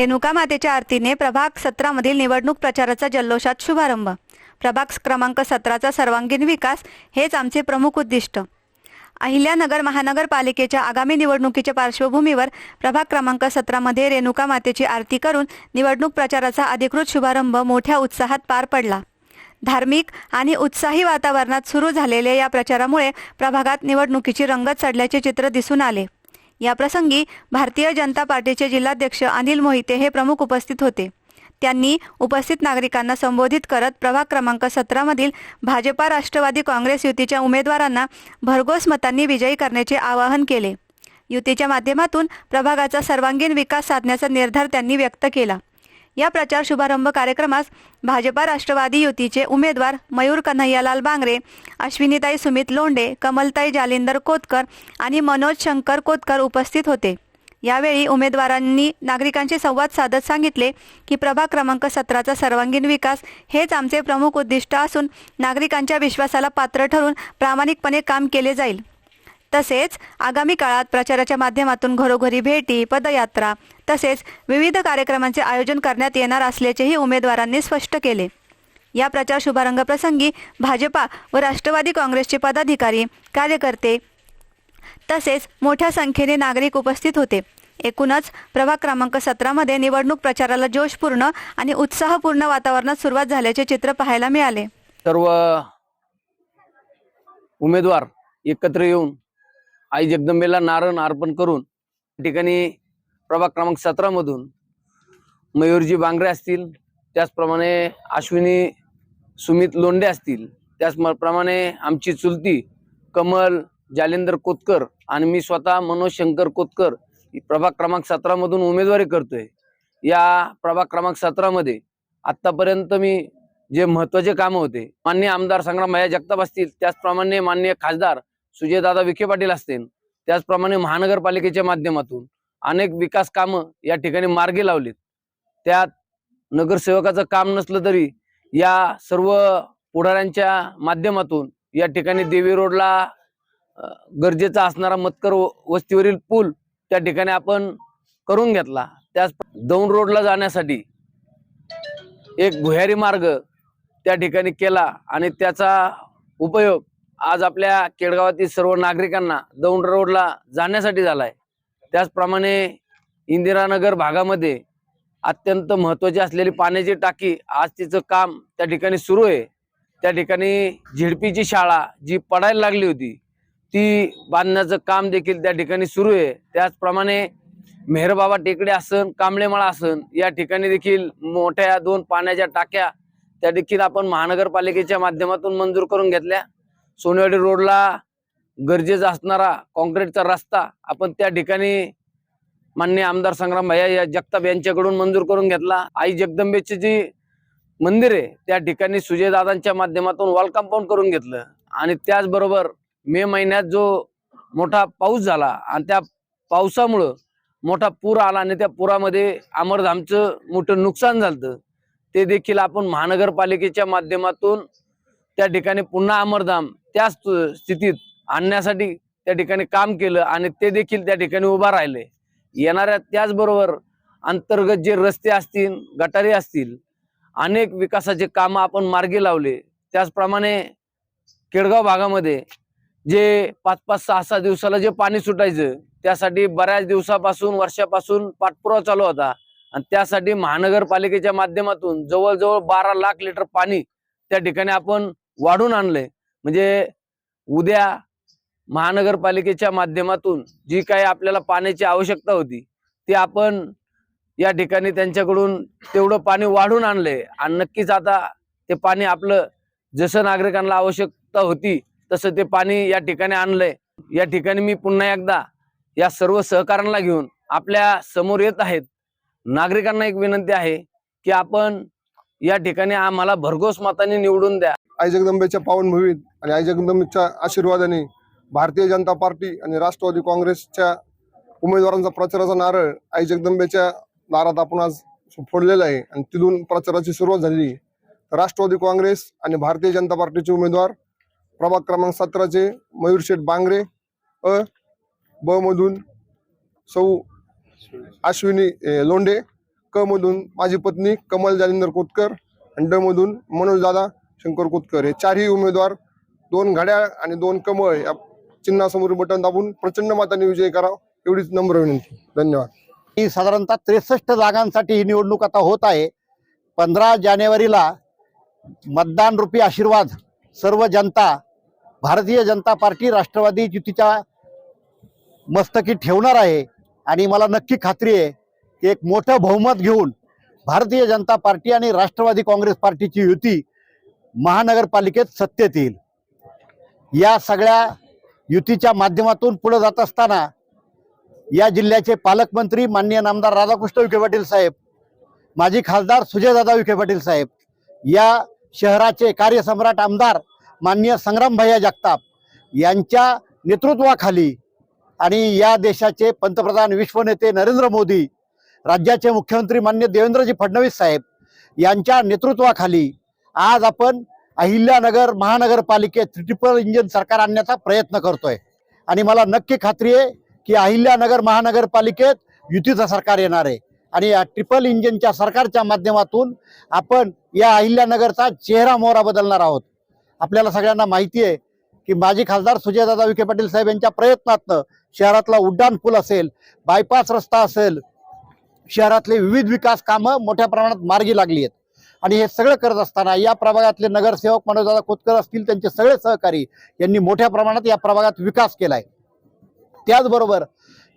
रेणुका मातेच्या आरतीने प्रभाग सतरामधील निवडणूक प्रचाराचा जल्लोषात शुभारंभ. प्रभाग क्रमांक सतराचा सर्वांगीण विकास हेच आमचे प्रमुख उद्दिष्ट. अहिल्यानगर महानगरपालिकेच्या आगामी निवडणुकीच्या पार्श्वभूमीवर प्रभाग क्रमांक सतरामध्ये रेणुका मातेची आरती करून निवडणूक प्रचाराचा अधिकृत शुभारंभ मोठ्या उत्साहात पार पडला. धार्मिक आणि उत्साही वातावरणात सुरू झालेल्या या प्रचारामुळे प्रभागात निवडणुकीची रंगत चढल्याचे चित्र दिसून आले. याप्रसंगी भारतीय जनता पार्टीचे जिल्हाध्यक्ष अनिल मोहिते हे प्रमुख उपस्थित होते. त्यांनी उपस्थित नागरिकांना संबोधित करत प्रभाग क्रमांक सतरामधील भाजपा राष्ट्रवादी काँग्रेस युतीच्या उमेदवारांना भरघोस मतांनी विजयी करण्याचे आवाहन केले. युतीच्या माध्यमातून प्रभागाचा सर्वांगीण विकास साधण्याचा निर्धार त्यांनी व्यक्त केला. या प्रचार शुभारंभ कार्यक्रमास भाजपा राष्ट्रवादी युतीचे उमेदवार मयूर कन्हैयालाल बांगरे अश्विनीताई सुमित लोंडे कमलताई जालिंदर कोतकर आणि मनोज शंकर कोतकर उपस्थित होते. यावेळी उमेदवारांनी नागरिकांशी संवाद साधत सांगितले की प्रभाग क्रमांक सतराचा सर्वांगीण विकास हेच आमचे प्रमुख उद्दिष्ट असून नागरिकांच्या विश्वासाला पात्र ठरून प्रामाणिकपणे काम केले जाईल. तसेच आगामी काळात प्रचाराच्या माध्यमातून घरोघरी भेटी पदयात्रा तसेच विविध कार्यक्रमांचे आयोजन करण्यात येणार असल्याचेही उमेदवारांनी स्पष्ट केले. या प्रचार शुभारंभ प्रसंगी भाजपा व राष्ट्रवादी काँग्रेसचे पदाधिकारी कार्यकर्ते तसेच मोठ्या संख्येने नागरिक उपस्थित होते. एकूणच प्रभाग क्रमांक सतरामध्ये निवडणूक प्रचाराला जोशपूर्ण आणि उत्साहपूर्ण वातावरणात सुरुवात झाल्याचे चित्र पाहायला मिळाले. सर्व उमेदवार एकत्र येऊन आई जगदंबेला नारण अर्पण करून ठिकाणी प्रभाग क्रमांक सतरामधून मयूरजी बांगरे असतील त्याचप्रमाणे अश्विनी सुमित लोंडे असतील त्याचप्रमाणे आमची चुलती कमल जालेंदर कोतकर आणि मी स्वतः मनोज शंकर कोतकर प्रभाग क्रमांक सतरामधून उमेदवारी करतोय. या प्रभाग क्रमांक सतरामध्ये आत्तापर्यंत मी जे महत्त्वाचे कामं होते मान्य आमदार संग्राम भया जगताप असतील त्याचप्रमाणे मान्य खासदार सुजयदादा विखे पाटील असतील त्याचप्रमाणे महानगरपालिकेच्या माध्यमातून अनेक विकास कामं या ठिकाणी मार्गी लावलीत. त्यात नगरसेवकाचं काम नसलं तरी या सर्व पुढाऱ्यांच्या माध्यमातून या ठिकाणी देवी रोडला गरजेचा असणारा मतकर व- वस्तीवरील पूल त्या ठिकाणी आपण करून घेतला. त्याच दौंड रोडला जाण्यासाठी एक भुयारी मार्ग त्या ठिकाणी केला आणि त्याचा उपयोग आज आपल्या केडगावातील सर्व नागरिकांना दौंड रोडला जाण्यासाठी झालाय. त्याचप्रमाणे इंदिरानगर भागामध्ये अत्यंत महत्त्वाची असलेली पाण्याची टाकी आज तिचं काम त्या ठिकाणी सुरू आहे. त्या ठिकाणी झिडपीची शाळा जी पडायला लागली होती ती बांधण्याचं काम देखील त्या ठिकाणी सुरू आहे. त्याचप्रमाणे मेहरबाबा टेकडे असन कांबळेमाळा असन या ठिकाणी देखील मोठ्या दोन पाण्याच्या टाक्या त्या देखील आपण महानगरपालिकेच्या माध्यमातून मंजूर करून घेतल्या. सोनेवाडी रोडला गरजेचा असणारा कॉन्क्रीटचा रस्ता आपण त्या ठिकाणी मान्य आमदार संग्राम भैया या जगताप यांच्याकडून मंजूर करून घेतला. आई जगदंबेचे जी मंदिर आहे त्या ठिकाणी सुजयदादांच्या माध्यमातून वॉल कंपाऊंड करून घेतलं. आणि त्याचबरोबर मे महिन्यात जो मोठा पाऊस झाला आणि त्या पावसामुळं मोठा पूर आला आणि त्या पुरामध्ये अमरधामचं मोठं नुकसान झालं ते देखील आपण महानगरपालिकेच्या माध्यमातून त्या ठिकाणी पुन्हा अमरधाम त्याच स्थितीत आणण्यासाठी त्या ठिकाणी काम केलं आणि ते देखील त्या ठिकाणी उभा राहिले. येणाऱ्या त्याचबरोबर अंतर्गत जे रस्ते असतील गटारी असतील अनेक विकासाचे कामं आपण मार्गी लावले. त्याचप्रमाणे केडगाव भागामध्ये जे पाच पाच सहा सहा दिवसाला जे पाणी सुटायचं त्यासाठी बऱ्याच दिवसापासून वर्षापासून पाठपुरावा चालू होता. आणि त्यासाठी महानगरपालिकेच्या माध्यमातून जवळजवळ बारा लाख लिटर पाणी त्या ठिकाणी आपण वाढून आणलंय. म्हणजे उद्या महानगरपालिकेच्या माध्यमातून जी काही आपल्याला पाण्याची आवश्यकता होती ती आपण या ठिकाणी त्यांच्याकडून तेवढं पाणी वाढून आणलंय आणि नक्कीच आता ते पाणी आपलं जसं नागरिकांना आवश्यकता होती तसं ते पाणी या ठिकाणी आणलंय. या ठिकाणी मी पुन्हा एकदा या सर्व सहकाऱ्यांना घेऊन आपल्यासमोर येत आहेत. नागरिकांना एक विनंती आहे की आपण या ठिकाणी आम्हाला भरघोस माताने निवडून द्या. आई जगदंबेच्या पावनभूमीत आणि आई जगदंबेच्या आशीर्वादाने भारतीय जनता पार्टी आणि राष्ट्रवादी काँग्रेसच्या उमेदवारांचा प्रचाराचा नारळ आई जगदंबेच्या दारात आपण आज फोडलेला आहे आणि तिथून प्रचाराची सुरुवात झालेली आहे. राष्ट्रवादी काँग्रेस आणि भारतीय जनता पार्टीचे उमेदवार प्रभाग क्रमांक सतराचे मयूर शेठ बांगरे अ ब मधून सौ अश्विनी ए, लोंढे क मधून माझी पत्नी कमल जालिंदर कोतकर आणि ड मधून मनोज दादा शंकर कोतकर हे चारही उमेदवार दोन घड्याळ आणि दोन कमळ या चिन्हासमोर बटन दाबून प्रचंड मताने विजय करावा एवढीच नम्र विनंती. धन्यवाद. ही साधारणतः त्रेसष्ट जागांसाठी ही निवडणूक आता होत आहे. पंधरा जानेवारीला मतदान रूपी आशीर्वाद सर्व जनता भारतीय जनता पार्टी राष्ट्रवादी युतीच्या मस्तकी ठेवणार आहे. आणि मला नक्की खात्री आहे की एक मोठं बहुमत घेऊन भारतीय जनता पार्टी आणि राष्ट्रवादी काँग्रेस पार्टीची युती महानगरपालिकेत सत्तेत येईल. या सगळ्या युतीच्या माध्यमातून पुढे जात असताना या जिल्ह्याचे पालकमंत्री माननीय नामदार राधाकृष्ण विखे पाटील साहेब माजी खासदार सुजयदादा विखे पाटील साहेब या शहराचे कार्यसम्राट आमदार माननीय संग्रामभैया जगताप यांच्या नेतृत्वाखाली आणि या देशाचे पंतप्रधान विश्वनेते नरेंद्र मोदी राज्याचे मुख्यमंत्री मान्य देवेंद्रजी फडणवीस साहेब यांच्या नेतृत्वाखाली आज आपण अहिल्यानगर महानगरपालिकेत ट्रिपल इंजिन सरकार आणण्याचा प्रयत्न करतोय. आणि मला नक्की खात्री आहे की अहिल्यानगर महानगरपालिकेत युतीचं सरकार येणार आहे. आणि या ट्रिपल इंजिनच्या सरकारच्या माध्यमातून आपण या अहिल्यानगरचा चेहरा मोहरा बदलणार आहोत. आपल्याला सगळ्यांना माहिती आहे की माजी खासदार सुजयदादा विखे पाटील साहेब यांच्या प्रयत्नातनं शहरातला उड्डाण पूल असेल बायपास रस्ता असेल शहरातले विविध विकास कामं मोठ्या प्रमाणात मार्गी लागली आहेत. आणि हे सगळं करत असताना या प्रभागातले नगरसेवक मनोजदादा खोतकर असतील त्यांचे सगळे सहकारी यांनी मोठ्या प्रमाणात या प्रभागात विकास केला आहे त्याचबरोबर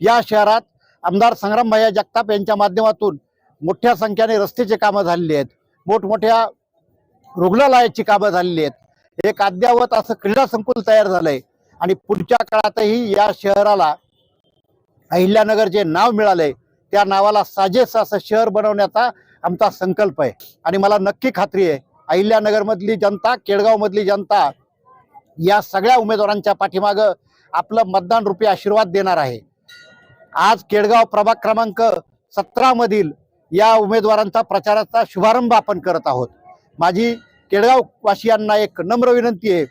या शहरात आमदार संग्रामभाई जगताप यांच्या माध्यमातून मोठ्या संख्येने रस्त्याचे कामं झालेली आहेत. मोठमोठ्या रुग्णालयाची कामं झालेली आहेत. एक अद्यावत असं क्रीडा संकुल तयार झालंय. आणि पुढच्या काळातही या शहराला अहिल्यानगर जे नाव मिळालंय त्या नावाला साजेस असं शहर बनवण्याचा आमचा संकल्प आहे. आणि मला नक्की खात्री आहे अहिल्यानगरमधली जनता केळगावमधली जनता या सगळ्या उमेदवारांच्या पाठीमागं आपलं मतदान रुपी आशीर्वाद देणार आहे. आज केळगाव प्रभाग क्रमांक सतरामधील या उमेदवारांचा प्रचाराचा शुभारंभ आपण करत आहोत. माझी केडगाव वासियांना एक नम्र विनंती आहे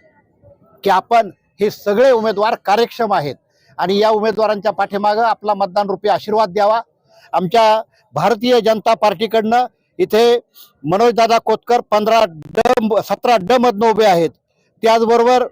की आपण हे सगळे उमेदवार कार्यक्षम आहेत आणि या उमेदवारांच्या पाठीमागं आपला मतदान रुपी आशीर्वाद द्यावा. आमच्या भारतीय जनता पार्टीकडनं इथे मनोजदादा कोतकर पंधरा ड सतरा ड मधनं उभे आहेत. त्याचबरोबर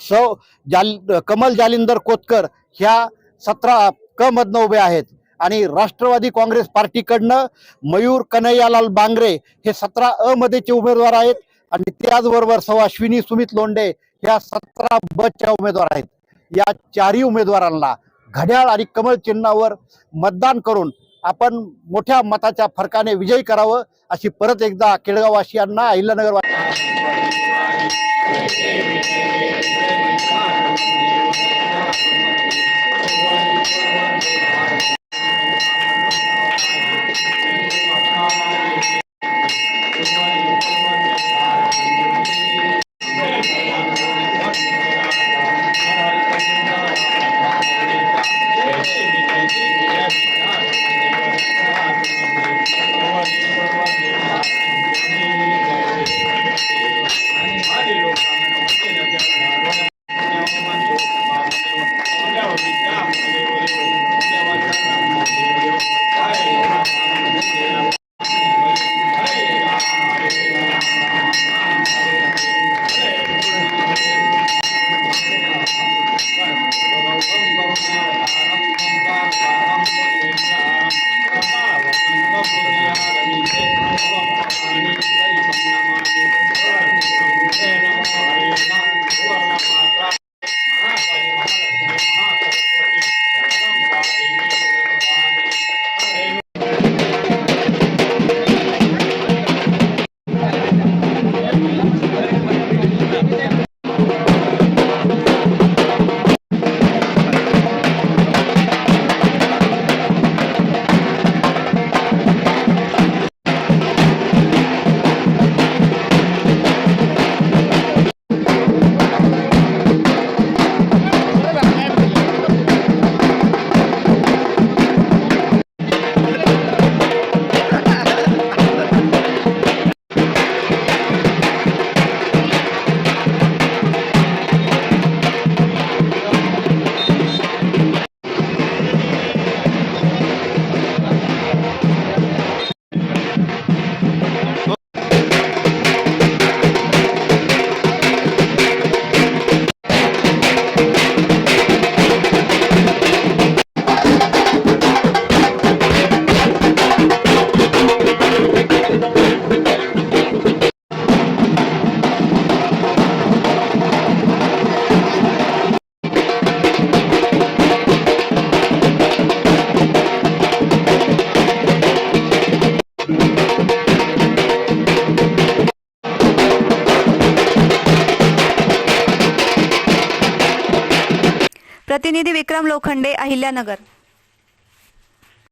सौ जाल कमल जालिंदर कोतकर ह्या सतरा क मधनं उभे आहेत. आणि राष्ट्रवादी काँग्रेस पार्टीकडनं मयूर कन्हैयालाल बांगरे हे सतरा अ मध्येचे उमेदवार आहेत. आणि त्याचबरोबर सौ अश्विनी सुमित लोंडे ह्या सतरा ब च्या उमेदवार आहेत. या चारही उमेदवारांना घड्याळ आणि कमळ चिन्हावर मतदान करून आपण मोठ्या मताच्या फरकाने विजयी करावं अशी परत एकदा केळगाववासियांना अहिल्यानगर प्रतिनिधी विक्रम लोखंडे अहिल्यानगर